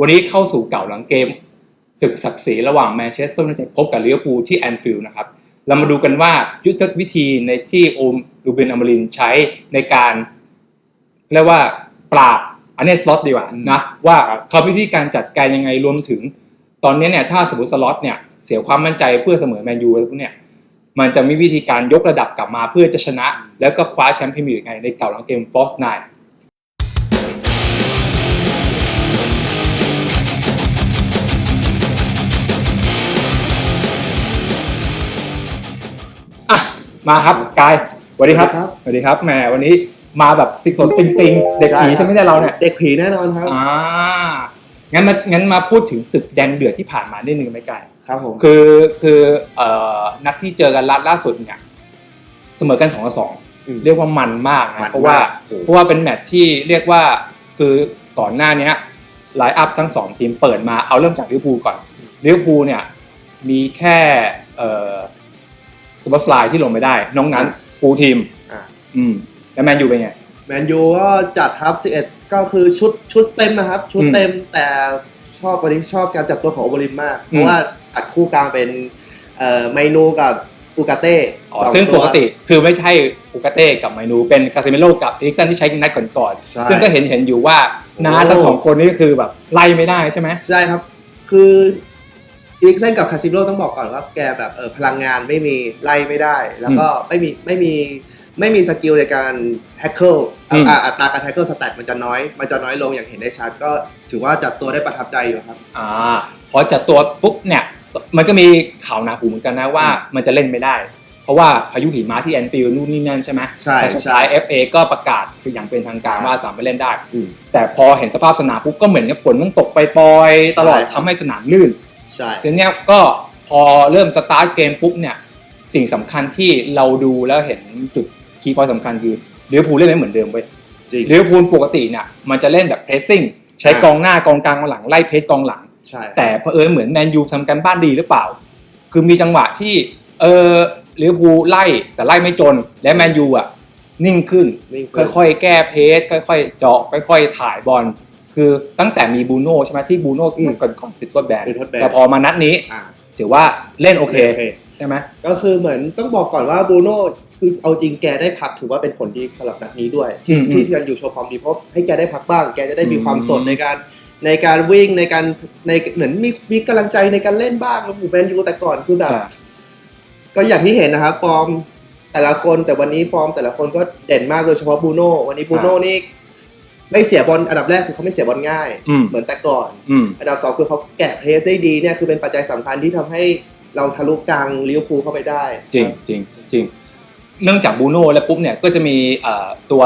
วันนี้เข้าสู่เก่าหลังเกมศึกศักดิ์ศรีระหว่างแมนเชสเตอร์ยูไนเต็ดพบกับลิเวอร์พูลที่แอนฟิลด์นะครับ เรามาดูกันว่ายุทธวิธีในที่โอมลูเบนอมรินใช้ในการเรียกว่าปราบอันนี้สล็อตดีกว่านะว่าเขาวิธีการจัดการยังไงรวมถึง ตอนนี้เนี่ยถ้าสมมติสล็อตเนี่ยเสียความมั่นใจเพื่อเสมอแมนยูอะไรพวกเนี่ยมันจะมีวิธีการยกระดับกลับมาเพื่อจะชนะ แล้วก็คว้าแชมป์พรีเมียร์ลีกไงในเก่าหลังเกมฟอสไน มาครับกายสวัสดีครับครับสวัสดีครับแหมวันนี้มาแบบสิกสดซิงซิงเด็กผีใช่ไหมเนี่ยเราเนี่ยเด็กผีแน่นอนครับอ่างั้นมางั้นมาพูดถึงศึกแดงเดือดที่ผ่านมานิดนึงไหมกายครับผมคือคือเอ่อนัดที่เจอกันล่าล่าสุดเนี่ยเสมอกันสองต่อสองอืมเรียกว่ามันมากมันะนเพราะว่ามากโอ้โหเพราะว่าเป็นแมตช์ที่เรียกว่าคือก่อนหน้าเนี้ยไลน์อัพทั้งสองทีมเปิดมาเอาเริ่มจากลิเวอร์พูลก่อนลิเวอร์พูลเนี่ยมีแค่เอ่อ ซูเปอร์สไลด์ที่ลงไม่ได้ น้องนั้นฟูลทีมอ่า อืมแล้วแมนยูเป็นไง แมนยูก็จัดทัพ11 ก็คือชุดชุดเต็มนะครับ ชุดเต็มแต่ชอบวันนี้ชอบการจับตัวของโอเบริมมาก เพอืราะม ว่าอัดคู่กลางเป็นเอ่อไมนูกับอูกาเต้อ๋อสอซึ่งตัปว กติคือไม่ใช่อุกาเต้กับไมนูเป็นคาเซมิโลกับเอริกสันที่ใช้นัดก่อนใช่ๆซึ่งก็เห็นเห็นอยู่ว่าโอ้น้าทั้งสองคนนี่ก็คือแบบไล่ไม่ได้ใช่ไหม ใช่ครับ คือ อีริกเซนกับคาซิโร่ต้องบอกก่อนว่าแกแบบเออพลังงานไม่มีไล่ไม่ได้ แล้วก็ไม่มีไม่มีไม่มีสกิลในการแท็กเกิลอะอัตราการแท็กเกิลสแตทมันจะน้อย มันจะน้อยลงอย่างเห็นได้ชัด ก็ถือว่าจัดตัวได้ประทับใจอยู่ครับอ่าพอจัดตัวปุ๊บเนี่ยมันก็มีข่าวหนาหูเหมือนกันนะว่ามันจะเล่นไม่ได้ เพราะว่าพายุหิมะที่แอนฟิลด์นู่นนี่นั่นใช่ไหมใช่แต่สุดท้ายใช่ FA ก็ประกาศอย่างเป็นทางการว่าสามารถเล่นได้อืมแต่พอเห็นสภาพสนามปุ๊บก็เหมือนกับฝนมันตกไปปล่อยๆตลอดใช่ทำให้สนามลื่น ใช่ทีเนี้ยก็พอเริ่มสตาร์ทเกมปุ๊บเนี่ยสิ่งสำคัญที่เราดูแล้วเห็นจุดคีย์พอยต์สำคัญคือลิเวอร์พูลเล่นไม่เหมือนเดิมเว้ยจริงลิเวอร์พูลปกติเนี่ยมันจะเล่นแบบเพรสซิ่งใช้อ่ากกองหน้ากองกลางกองหลังไล่เพจกองหลังใช่แต่เผอิญเหมือนแมนยูทำกันบ้านดีหรือเปล่า คือมีจังหวะที่เออลิเวอร์พูลไล่แต่ไล่ไม่จน และแมนยูอะนิ่งขึ้นนี่ค่อยๆ แก้เพจค่อย ๆ เจาะค่อย ๆ ถ่ายบอล คือตั้งแต่มีบูโน่ใช่ไหมที่บูโน่ก่อนก่อนติดตัวแบนเป็นทดแบน แต่พอมานัดนี้อ่า ถือว่าเล่นโอเคโอเคใช่ไหมก็คือเหมือนต้องบอกก่อนว่าบรูโน่คือเอาจริงแกได้พักถือว่าเป็นผลดีสำหรับนัดนี้ด้วย อืมที่ที่กันอยู่โชว์ความดีเพราะให้แกได้พักบ้าง แกจะได้มีอืมความสดในการในการวิ่งในการในเหมือนมีมีกำลังใจในการเล่นบ้างแล้วผมแมนยูแต่ก่อนคือแบบ อ่า ก็อย่างที่เห็นนะครับฟอร์มแต่ละคนแต่วันนี้ฟอร์มแต่ละคนก็เด่นมากโดยเฉพาะบรูโน่วันนี้บรูโน่นี่ ไม่เสียบอลอันดับแรกคือเขาไม่เสียบอลง่าย อืม เหมือนแต่ก่อน อืม อันดับสองคือเขาแกะเพลย์ได้ดีเนี่ยคือเป็นปัจจัยสำคัญที่ทำให้เราทะลุกลางลิเวอร์พูลเข้าไปได้จริงจริงจริงเนื่องจากบูโน่แล้วปุ๊บเนี่ยก็จะมีเอ่อตัว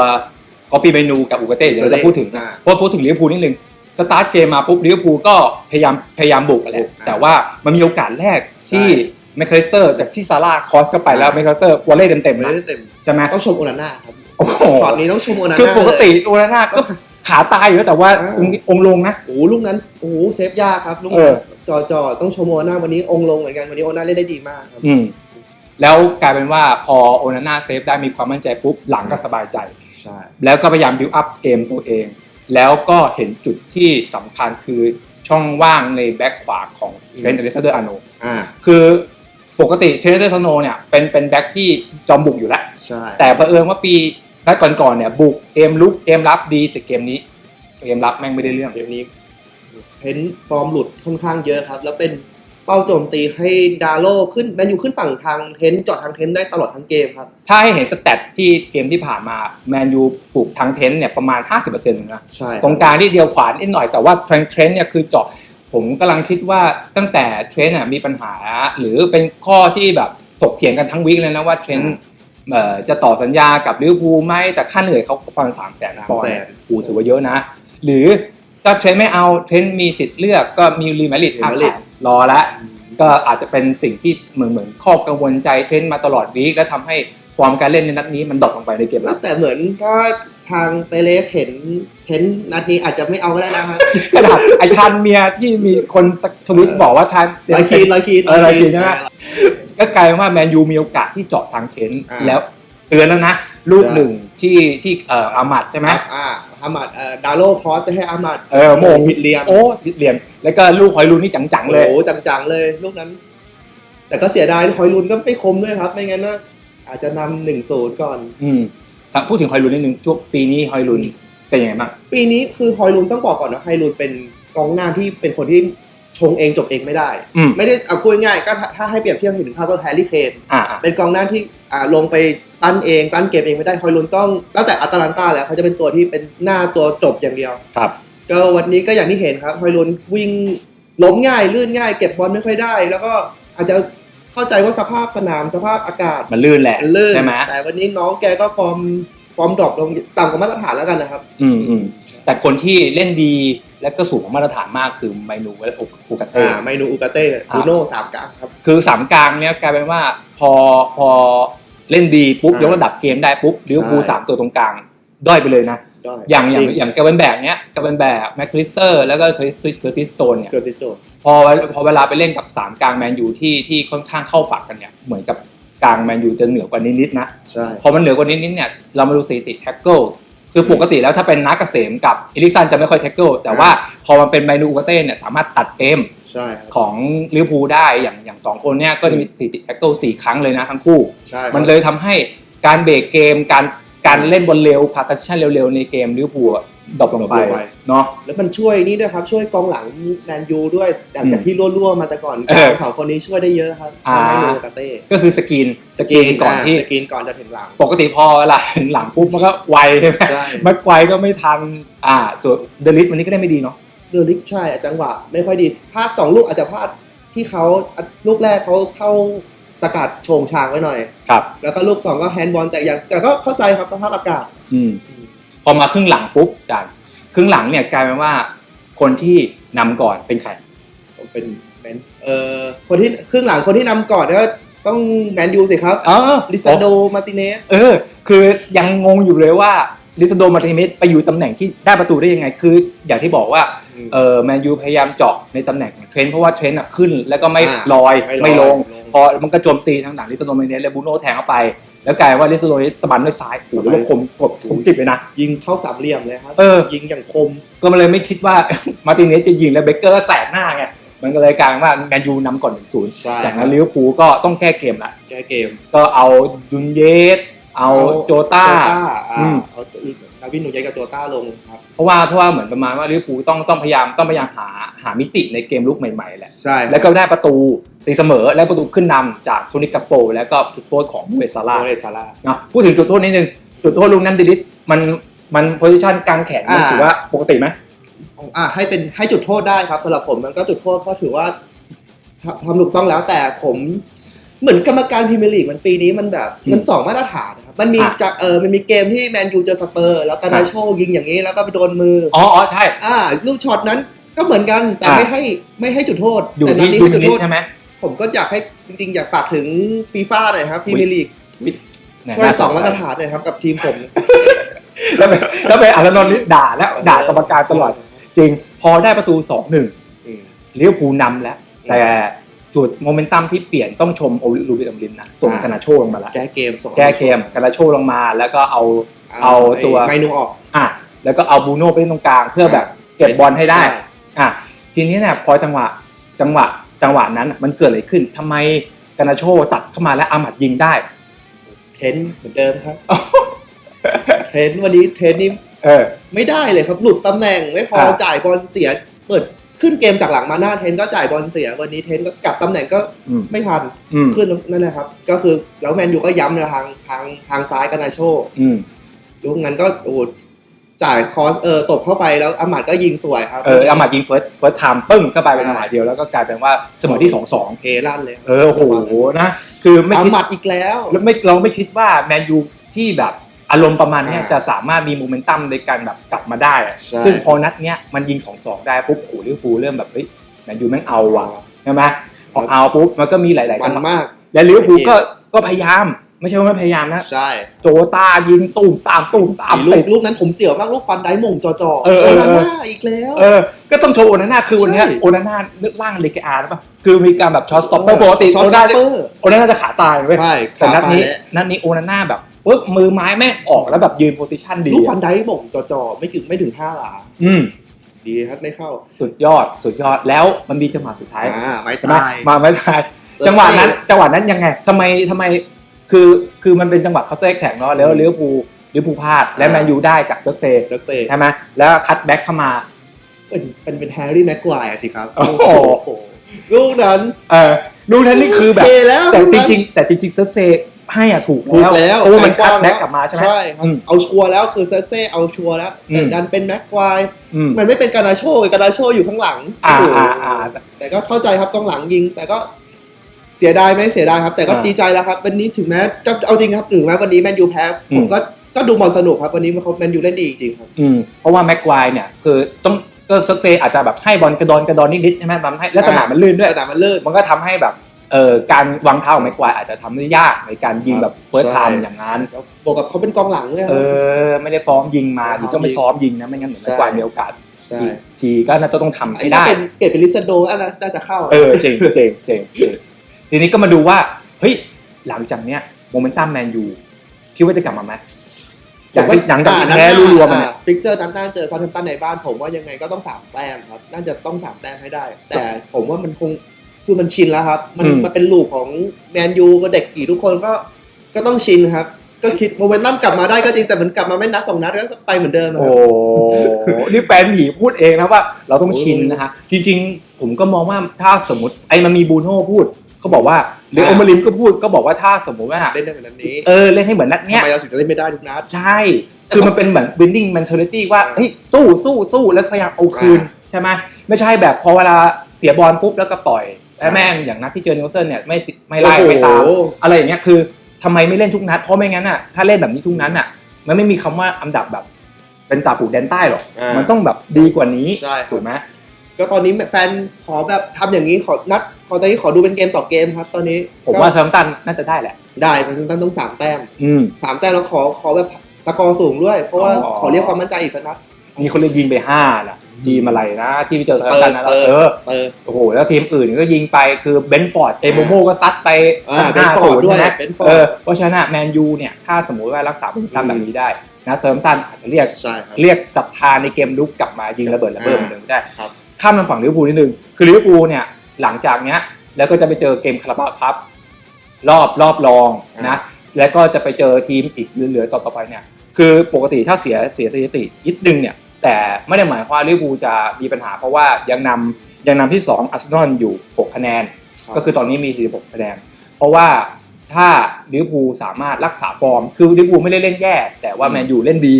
คอปปี้เมนูกับอูกาเต้เดี๋ยวเราจะพูดถึง อ่า เพราะพูดถึงลิเวอร์พูลนิดนึงสตาร์ทเกมมาปุ๊บลิเวอร์พูลก็พยายามพยายามบุกแหบุละกอ่าแต่ว่ามันมีโอกาสแรกที่ใช่แมคคาลิสเตอร์จากซีซาร่าคอสเข้าไปแล้วอ่าแมคคาลิสเตอร์วอลเล่เต็มๆไม่นะได้เต็มใช่ไหมต้องชมโอนาน่าครับ โอ้โหช็อตนี้ต้องชมโอนาน่าคือปกติเลยโอนาน่าก็ขาตายอยู่แล้วแต่ว่าอ่าองค์องค์ลงนะ โอ้โหลูกนั้นโอ้โหเซฟยากครับลูกเอนั้อนจอจอต้องชมโอนาน่าวันนี้องค์ลงเหมือนกันวันนี้โอนาน่าเล่นได้ดีมากครับอืมแล้วกลายเป็นว่าพอโอนาน่าเซฟได้มีความมั่นใจปุ๊บหลังก็สบายใจใช่แล้วก็พยายามบิวอัพเกมตัวเอง แล้วก็เห็นจุดที่สำคัญคือช่องว่างในแบ็คขวาของเทรนต์อเล็กซานเดอร์อาร์โนอ่าคือปกติเทรนต์อเล็กซานเดอร์อาร์โนเนี่ยเป็นเป็นแบ็คที่จอมบุกอยู่แล้วใช่แต่เผอิญว่าปี นัดก่อนๆเนี่ยบุกเกมลุกเกมรับดีแต่เกมนี้เกมรับแม่งไม่ได้เรื่องเกมนี้เห็นฟอร์มหลุดค่อนข้างเยอะครับ แล้วเป็นเป้าโจมตีให้ดาโลขึ้นแมนยูขึ้นฝั่งทางเทนเจาะทางเทนได้ตลอดทั้งเกมครับ ถ้าให้เห็นสแตทที่เกมที่ผ่านมาแมนยูปลูกทางเทนต์เนี่ยประมาณ 50%นะใช่ตรงกลางที่เดียวขวานิดหน่อยแต่ว่าเทรนเทรนเนี่ยคือเจาะผมกำลังคิดว่าตั้งแต่เทรนน่ะมีปัญหา หรือเป็นข้อที่แบบถกเถียงกันทั้งวีคเลยนะว่าเทรนเอ่อ จะต่อสัญญากับลิเวอร์พูลไหมแต่ค่าเหนื่อยเขาประมาณสามแสนปอนด์กูถือว่าเยอะนะ หรือถ้าเทรนไม่เอาเทรนมีสิทธิ์เลือกก็มีรีมาริดห้าแสนรอละก็อาจจะเป็นสิ่งที่เหมือนเหมือนข้อกังวลใจเทรนมาตลอดวีคและทำให้ฟอร์มการเล่นในนัดนี้มันดรอปลงไปในเกมรับแต่เหมือนถ้าทางเปเรสเห็นเห็นนัดนี้อาจจะไม่เอาก็ได้นะครับขนาดไอชานเมียที่มีคนทวิตบอกว่าชานลอยคีนลอยคีนเออลอยคีนใช่ไหม ก็กลายเป็นว่าแมนยูมีโอกาสที่เจาะทางเทนต์อ่าแล้วเตือนแล้วนะลูกหนึ่งที่ที่เอ่ออามัดใช่ไหมอ่าฮามัดเอ่อดาโลคอสไปให้อามัดเออโมงผิดเหลี่ยมโอ้ผิดเหลี่ยมแล้วก็ลูกหอยลูนนี่จังๆเลยโอ้โหจังๆเลยลูกนั้น แต่ก็เสียดายฮอยลุนก็ไม่คมด้วยครับไม่งั้นนะอาจจะนำหนึ่งศูนย์ก่อน อืมถ้าพูดถึงหอยลูนนิดนึงช่วงปีนี้หอยลูนเป็นยังไงบ้างปีนี้คือฮอยลุนต้องบอกก่อนนะฮอยลุนเป็นกองหน้าที่เป็นคนที่ ชงเองจบเองไม่ได้ อืม ไม่ได้เอาพูดง่ายๆก็ถ้าถ้าให้เปรียบเทียบถึงภาพก็แฮร์รี่เคนอ่าอ่าเป็นกองหน้าที่อ่าลงไปปั้นเองปั้นเกมเองไม่ได้ฮอยลุนต้องตั้งแต่อัตแลนตาแล้วเขาจะเป็นตัวที่เป็นหน้าตัวจบอย่างเดียว ครับ ก็วันนี้ก็อย่างที่เห็นครับฮอยลุนวิ่งล้มง่ายลื่นง่าย เก็บบอลไม่ค่อยได้ แล้วก็อาจจะเข้าใจว่าสภาพสนามสภาพอากาศมันลื่นแหละมันลื่นใช่ไหมแต่วันนี้น้องแกก็ฟอร์มฟอร์มดรอปลงต่ำกว่ามาตรฐานแล้วกันนะครับ อืมอืม แต่คนที่เล่นดีและก็สูงกว่ามาตรฐานมากคือไมนูและโอกาเต้อ่าไมนูอุกาเต้บูโน่สามกลางครับคือสามกลางเนี้ยกลายเป็นว่าพอพอเล่นดีปุ๊บอ่ายกระดับเกมได้ปุ๊บลิเวอร์พูลใช่สามตัวตรงกลางด้อยไปเลยนะได้อย่างอย่างจริอย่างกาเวนแบกเนี้ยกาเวนแบกแมคคริสเตอร์แล้วก็เคอร์ติสเคอร์ติสโตนเนี่ยเกิดติดโจทย์พอพอเวลาไปเล่นกับสามกลางแมนยูที่ที่ค่อนข้างเข้าฝักกันเนี่ยเหมือนกับกลางแมนยูจะเหนือกว่านิดๆนะใช่พอมันเหนือกว่านิดๆเนี่ยเรามาดูสถิติแท็กเกิล คือปกติแล้วถ้าเป็นนักเกษมกับเอลิกซันจะไม่ค่อยแท็กเกิลแต่ว่าพอมันเป็นไมนูอุกาเต้เนี่ยสามารถตัดเกมใช่ครับ ของลิเวอร์พูลได้อย่างอย่างสองคนเนี่ยก็จะมีสถิติแท็กเกิลสี่ครั้งเลยนะทั้งคู่ ใช่ครับ มันเลยทำให้การเบรกเกมการการเล่นบอลเร็วพาตัชชั่นเร็วๆในเกมลิเวอร์พูลอะ ดรอปลงไปเนาะแล้วมันช่วยนี่ด้วยครับ ช่วยกองหลังแมนยูด้วยจากอืมจากที่รั่วๆมาแต่ก่อนเออสองคนนี้ช่วยได้เยอะครับอ่าไมนูอุกาเต้ก็คือสกรีนสกรีนก่อนที่สกรีนก่อนจะถึงหลัง ปกติพอเวลาถึงหลังปุ๊บมันก็ไวใช่ไหมใช่มันไวก็ไม่ทันอ่าส่วนเดลิสวันนี้ก็ได้ไม่ดีเนาะเดอลิกใช่จังหวะไม่ค่อยดีพลาดสองลูกอาจจะพลาดที่เขาลูกแรกเขาเข้าสกัดโฉงชางไว้หน่อยครับแล้วก็ลูกสองก็แฮนด์บอลแต่อย่างแต่ก็เข้าใจครับสภาพอากาศ อืม พอมาครึ่งหลังปุ๊บจานครึ่งหลังเนี่ยกลายเป็นว่าคนที่นำก่อนเป็นใครผมเป็นเป็นเอ่อคนที่ครึ่งหลังคนที่นำก่อนก็ต้องแมนยูสิครับเออลิซาโดมาร์ติเนสเออ คือยังงงอยู่เลยว่าลิซาโดมาร์ติเนสไปอยู่ตำแหน่งที่ได้ประตูได้ยังไง คืออย่างที่บอกว่า เออแมนยูพยายามเจาะในตำแหน่งของเทรนด์เพราะว่าเทรนด์อะขึ้นแล้วก็ไม่อ่าลอยไม่ลอยไม่ลงลง พอมันก็โจมตีทางหลังลิซาโดมาร์ติเนสและบูโน่แทงเข้าไป แล้วกลายว่าลิซาโดนี่ตะบันด้วยซ้ายโอ้โหสบายแล้วคมกดคมกริบเลยนะ ยิงเข้าสามเหลี่ยมเลยครับเออ ยิงอย่างคมก็มันเลยไม่คิดว่า มาร์ติเนสจะยิงแล้วเบเกอร์ก็แสกหน้าไงมันก็เลยกลายเป็นว่าแมนยูนำก่อนหนึ่งศูนย์ใช่ จากนั้นลิเวอร์พูลก็ต้องแก้เกมละแก้เกม ก็เอาดุนเยสเอาโจต้าอ่าอืมเอาดาวินหนูเยสกับโจต้าลงครับ เพราะว่าเพราะว่าเหมือนประมาณว่าลิเวอร์พูลต้องต้องพยายามต้องพยายามหาหามิติในเกมลุกใหม่ๆแหละ ใช่แล้วก็ได้ประตู ตีเสมอและประตูขึ้นนำจากโทนิกาโป แล้วก็จุดโทษของมูเอซาร่าโมเรซาร่านะพูดถึงจุดโทษนิดนึงจุดโทษลูกนั้นดิลิสมันมันโพซิชันกลางแขนมันอ่าถือว่าปกติไหมอ่าให้เป็นให้จุดโทษได้ครับสำหรับผมมันก็จุดโทษก็ถือว่าทำทำถูกต้องแล้วแต่ผมเหมือนกรรมการพรีเมียร์ลีกมันปีนี้มันแบบมันสองมาตรฐานนะครับมันมีจากเออมันมีเกมที่แมนยูเจอสเปอร์แล้วการนาโชยิงอย่างนี้แล้วก็ไปโดนมืออ๋ออ๋อใช่อ่าลูกช็อตนั้นก็เหมือนกันแต่อ่าไม่ให้ไม่ให้จุดโทษอยู่แต่นัดที่นี้ดุให้นจุดนิโทสษใช่ไหม ผมก็อยากให้จริงๆ อยากฝากถึงฟีฟ่าหน่อยครับพรีเมียร์ลีกเนี่ยช่วยน่สองใจมาตรฐานหน่อยครับกับทีมผม แล้วไปแล้วไปอารานนท์นี่ด่าแล้วด่ากรรมการตลอด จริง พอได้ประตูสองหนึ่งอืมลิเวอร์พูลนำแล้ว แต่จุดโมเมนตัมที่เปลี่ยนต้องชมโอลิลูบิอัมลินนะส่งอ่ากานาโชลงมาแล้วแก้เกมส่งแก้เกมกานาโชลงมา แล้วก็เอาเอาตัวไมนูออกอะแล้วก็เอาบูโน่ไปเล่นตรงกลางเพื่อแบบเก็บบอลให้ได้อะทีนี้เนี่ยพอจังหวะจังหวะ จังหวะนั้นมันเกิดอะไรขึ้นทำไมกานาโชตัดเข้ามาแล้วอามัดยิงได้เทรนด์เหมือนเดิมครับเทรนด์วันนี้เทรนด์นี่เออไม่ได้เลยครับหลุดตำแหน่งไม่พออ่าจ่ายบอลเสียเปิดขึ้นเกมจากหลังมาหน้าเทรนด์ก็จ่ายบอลเสียวันนี้เทรนด์ก็กลับตำแหน่งก็อืมไม่ทันอืมขึ้นนั่นแหละครับ ก็คือแล้วแมนยูก็ย้ำในทางทางทางซ้ายกันนาโชอืมลูกนั้นก็โอ้โห จ่ายคอสเออตบเข้าไปแล้วอามัดก็ยิงสวยครับเอออามัดยิงเฟิร์สเฟิร์สไทม์ปึ้งเข้าไปเป็นจังหวะเดียวแล้วก็กลายเป็นว่าเสมอที่สองสองเฮลั่นเลยเออโอ้โหนะ คือไม่อาคิดมัดอีกแล้วแล้วไม่เราไม่คิดว่าแมนยูที่แบบอารมณ์ประมาณเนี้ยอ่าจะสามารถมีโมเมนตัมในการแบบกลับมาได้อะใช่ซึ่งพอนัดเนี้ยมันยิงสองสองได้ปุ๊บโหลิเวอร์พูลเริ่มแบบเฮ้ยแมนยูแม่งเอาว่ะใช่ไหมพอเอาปุ๊บมันก็มีหลายๆมัจันงหวะมากและลิเวอร์พูลก็ก็พยายาม ไม่ใช่ว่าไม่พยายามนะ ใช่ โจตายิงตูมตามตูมตามอีลูติกดลูกนั้นผมเสียวมากลูกฟันได้มงจอจอเออเออเออ โนาน่าอีกแล้ว เออ ก็ต้องโชว์โอนาน่าคือวันเนี้ยใช่ โอนาน่านึกร่างเลกอาร์ป่ะ คือมีการแบบช็อตสต็อปเปอร์ปกติช็อโอตนาสน่าเปอร์โอนาน่าจะขาตายเว้ย ใช่แต่นัดนี้ ขาไปแล้วนัดนี้โอนาน่าแบบปึ๊บมือไม้แม่งออกแล้วแบบยืนโพสิชันดีลูกฟัอะนไดบ่งจ่อๆไม่ถึงไม่ถึงห้าหลา อืม ดีครับไม่เข้าสุดยอด สุดยอด แล้วมันมีจังหวะสุดท้ายอ่าไม่ใช่ไหมตาย มาไม่ใช่จังหวะนั้น จังหวะนั้นยังไงทำไมทำไม คือคือมันเป็นจังหวะเคาน์เตอร์แข่งเนาะแล้วลิเวอร์พูลลิเวอร์พูลพลาด และแมนยูได้จากเซิร์กเซเซิร์กเซใช่ไหมแล้วคัตแบ็กเข้ามาเป็นเป็นเป็นแฮร์รี่แม็กควายสิครับ โอ้โหลูกนั้นเออลูกนั้นนี่คือแบบเทแล้วแต่ลูกจนั้นริงๆแต่จริงๆเซิร์กเซให้อะถูกถูกแล้วแล้วเพราะว่ามันใจคัตว้างแบ็กกลับมาใช่ไหมใช่ครับอืมเอาชัวร์แล้วคือเซิร์กเซ่เอาชัวร์แล้วอืแต่มดันเป็นแม็กควายอืมมันไม่เป็นการาโชการาโชอยู่ข้างหลังอ่าโโหอ่าอ่าแต่ก็เข้าใจครับกองหลังยิง แต่ก็ เสียดายไหมเสียดายครับ แต่ก็อ่าดีใจแล้วครับ วันนี้ถึงแม้ก็เอาจริงครับถึงแม้วันนี้แมนยูแพ้อืมผมก็ก็ดูบอลสนุกครับวันนี้มันเขาแมนยูเล่นดีจริงๆครับอืมเพราะว่าแม็กควายเนี่ยคือต้องก็เซิร์กเซอาจจะแบบให้บอลกระดอนกระดอนนิดๆใช่ไหมทำให้และสนามมันลื่นด้วยแต่มันเลิศมันก็ทำให้แบบเอ่อการวางเท้าของแม็กควายอาจจะทำได้ยากในการยิงแบบเฟิร์สไทใช่ม์อย่างนั้นแล้วบวกกับเขาเป็นกองหลังด้วยคเอรับอไม่ได้ซ้อมยิงมาไม่ดีได้ต้องไปซ้อมยิงซ้อมยิงนะไม่งั้นเหมือนใช่แม็กควายมีโอกาสใช่อีกทีก็น่าจะต้องทำไอ้ให้ถ้าได้เป็นเปลี่ยนเป็นลิซาโดอันนั้นน่าจะเข้า เออเจ๋งเจ๋งเจ๋งเจ๋ง ทีนี้ก็มาดูว่าเฮ้ยหลังจากเนี้ยโมเมนตัมแมนยูคิดว่าจะกลับมาไหมอย่างที่หนังจากแพ้รัวๆมาเนี่ยฟิกเจอร์นัดหน้าเจอซา u ์แฮมป์ตันในบ้านผมว่ายังไงก็ต้องสามแต้มครับ น่าจะต้องสามแต้มให้ได้ แต่ผมว่ามันคงคือมันชินแล้วครับ มันอืมมันเป็นลูกของแมนยูก็เด็กกี่ทุกคนก็ก็ต้องชินครับ ก็คิดโมเมนตัมกลับมาได้ก็จริงแต่มันกลับมาไม่นัดสองนัดก็ไปเหมือนเดิมอะคโอ้รับนี่แฟนผีพูดเองนะว่า เราต้องชินนะฮะจริง ๆ ผมก็มองว่าถ้าสมมติไอ้มันมีบูโน่พูด เขาบอกว่าหรือโอมาริมก็พูดก็บอกว่าถ้าสมมติว่าเล่นได้เหมือนนัดนี้เออเล่นให้เหมือนนัดเนี้ยทำไมเราถึงจะเล่นไม่ได้ทุกนัดใช่ คือมันเป็นเหมือน winning mentality ว่าอ่าเฮ้ยสู้สู้สู้แล้วพยายามเอาคืนใช่ไหมไม่ใช่แบบพอเวลาเสียบอลปุ๊บแล้วก็ปล่อยแล้วแม่งอย่างนัดที่เจอนิวเซนเนี่ยไม่สิไม่ไล่ไม่ตามโอ้โหอะไรอย่างเงี้ยคือทำไมไม่เล่นทุกนัดเพราะไม่งั้นอะถ้าเล่นแบบนี้ทุกนัดอะ มันไม่มีคำว่าอันดับแบบ เป็นตาฝูแดนใต้หรอกอ่ามัมันต้องแบบดีกว่านี้ใช่ครับถูกไหม ก็ตอนนี้แฟนขอแบบทำอย่างนี้ขอนัดขอตอนนี้ขอดูเป็นเกมต่อเกมครับ ตอนนี้ผมว่าเซอร์มตันน่าจะได้แหละ ได้แต่ทุกท่านต้องสามแต้มอืมสามแต้มแล้วขอขอแบบสกอร์สูงด้วย เพราะว่าอ๋อขอเรียกความมั่นใจอีกสักนัดนี่เขาเลยยิงไปห้าล่ะทีมอะไรนะ ที่ไปเจอเซอร์มตันนะเออเออเออโอ้โหแล้วทีมอื่นก็ยิงไปคือเบนฟอร์ดเอโมโมก็ซัดไปอ่าห้า Brentford ศูนย์ด้วยนะ Brentford เออเพราะฉะนั้นแมนยูเนี่ยถ้าสมมุติว่ารักษาผลตามแบบนี้ได้นะเซอร์มตันอาจจะเรียกใช่ครับเรียกศรัทธาในเกมลุกกลับมายิงระเบิดระเบิดเหมือนเดิมได้ครับ ข้ามมาฝั่งลิเวอร์พูลนิดนึง คือลิเวอร์พูลเนี่ยหลังจากเนี้ยแล้วก็จะไปเจอเกมคาราบาวครับ รอบรอบรองนะแล้วก็จะไปเจอทีมอีกเหลือๆต่อๆไปเนี่ยคือปกติถ้าเสียเสียสถิตินิดนึงเนี่ยแต่ไม่ได้หมายความว่าลิเวอร์พูลจะมีปัญหาเพราะว่ายังนำยังนำที่ 2 อาร์เซนอลอยู่ 6 คะแนนครับก็คือตอนนี้มี 46 คะแนน เพราะว่าถ้าลิเวอร์พูลสามารถรักษาฟอร์ม คือลิเวอร์พูลไม่ได้เล่นแย่ แต่ว่าแมนยูเล่นดี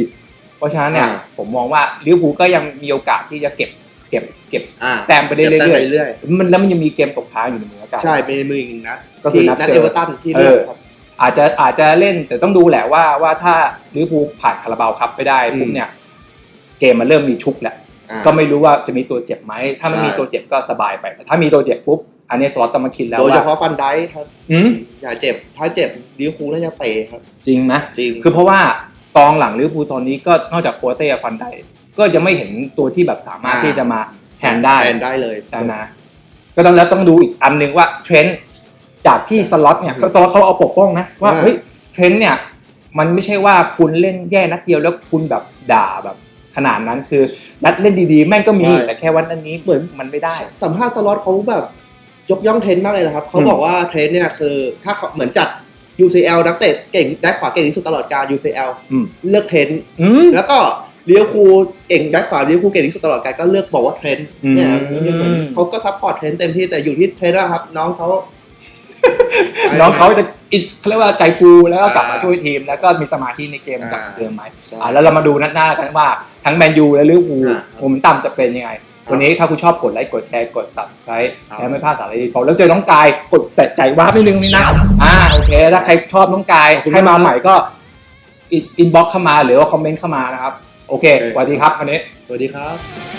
เพราะฉะนั้นเนี่ยอ่าผมมองว่าลิเวอร์พูลก็ยังมีโอกาสที่จะเก็บ เก็บเก็บอ่าแต้มไปได้ก็บแต้มเรื่อยไปเรื่อยๆมันแล้วมันยังมีเกมตกค้างอยู่ในมืออากาศใช่มีมืออีกหนึ่งนัดก็คือที่นัดนัดเจอเอเวอร์ตันที่เลือกครับอาจจะอาจจะเล่นแต่ต้องดูแหละว่าว่าถ้าลิเวอร์พูลผ่านคาราบาวครับไปได้อืมปุ๊บเนี่ยเกมมันเริ่มมีชุกแล้วอ่าก็ไม่รู้ว่าจะมีตัวเจ็บไหม ถ้าไม่ใช่มีตัวเจ็บก็สบายไป แต่ถ้ามีตัวเจ็บปุ๊บ อันนี้สล็อตก็มาคิดแล้วโดยเฉว่าพาะฟันไดค์ครับอืมอย่าเจ็บ ถ้าเจ็บลิเวอร์พูลน่าจะเตะครับ จริงไหมจริง คือเพราะว่ากองหลังลิเวอร์พูลตอนนี้ก็นอกจากโคเต้ฟันได ก็ยังไม่เห็นตัวที่แบบสามารถอ่า ที่จะมาแทนได้แทนได้เลยใช่ไหมก็ต้องแล้วต้องดูอีกอันหนึงว่าเทรนด์จากที่สล็อตเนี่ยอืมสล็อตเขาเอาปกป้องนะว่าอ่าเฮ้ยเทรนด์เนี่ยมันไม่ใช่ว่าคุณเล่นแย่นัดเดียวแล้วคุณแบบด่าแบบขนาดนั้นคือนัดเล่นดีๆ แม่งก็มี แต่แค่วันนั้นนี้เหมือนมันไม่ได้ สัมภาษณ์สล็อตเขาแบบยกย่องเทรนด์มากเลยนะครับเขาอืมบอกว่าเทรนด์เนี่ยคือถ้าเขาเหมือนจัด UCL นักเตะเก่งได้ขวาเก่งที่สุดตลอดการ UCL อืม เลือกเทรนด์อืม แล้วก็ เลี้ยวคูลเก่งได้ขวาเลี้ยวคูลเก่งที่สุดตลอดการก็เลือกบอกว่าเทรนด์เนี่ยอืมเหมือนเขาก็ซัพพอร์ตเทรนด์เต็มที่แต่อยู่ที่เทรนด์นะครับ น้องเขาน้องเขาจะอิเขาเรียกว่าใจฟูแล้วก็กลับมาอ่าช่วยทีม แล้วก็มีสมาธิในเกมกลับอ่าเดิมไหมใช่อ่าแล้วเรามาดูนัดหน้ากันว่าทั้งแมนยูและลิเวอร์พูลอ่าโมเมนตัมจะเป็นยังไง วันนี้ถ้าคุณชอบกดไลค์กดแชร์กด subscribe ครับแล้วไม่พลาดสาระดีๆแล้วเจอน้องกายกดใส่ใจว้าร์ปนิดนึงนี่นะอ่าโอเค ถ้าใครชอบน้องกายขอบคุณให้มาครับใหม่ก็อินบ็อกเข้ามาหรือว่าคอมเมนต์เข้ามานะครับ โอเคสวัสดีครับวันนี้ สวัสดีครับ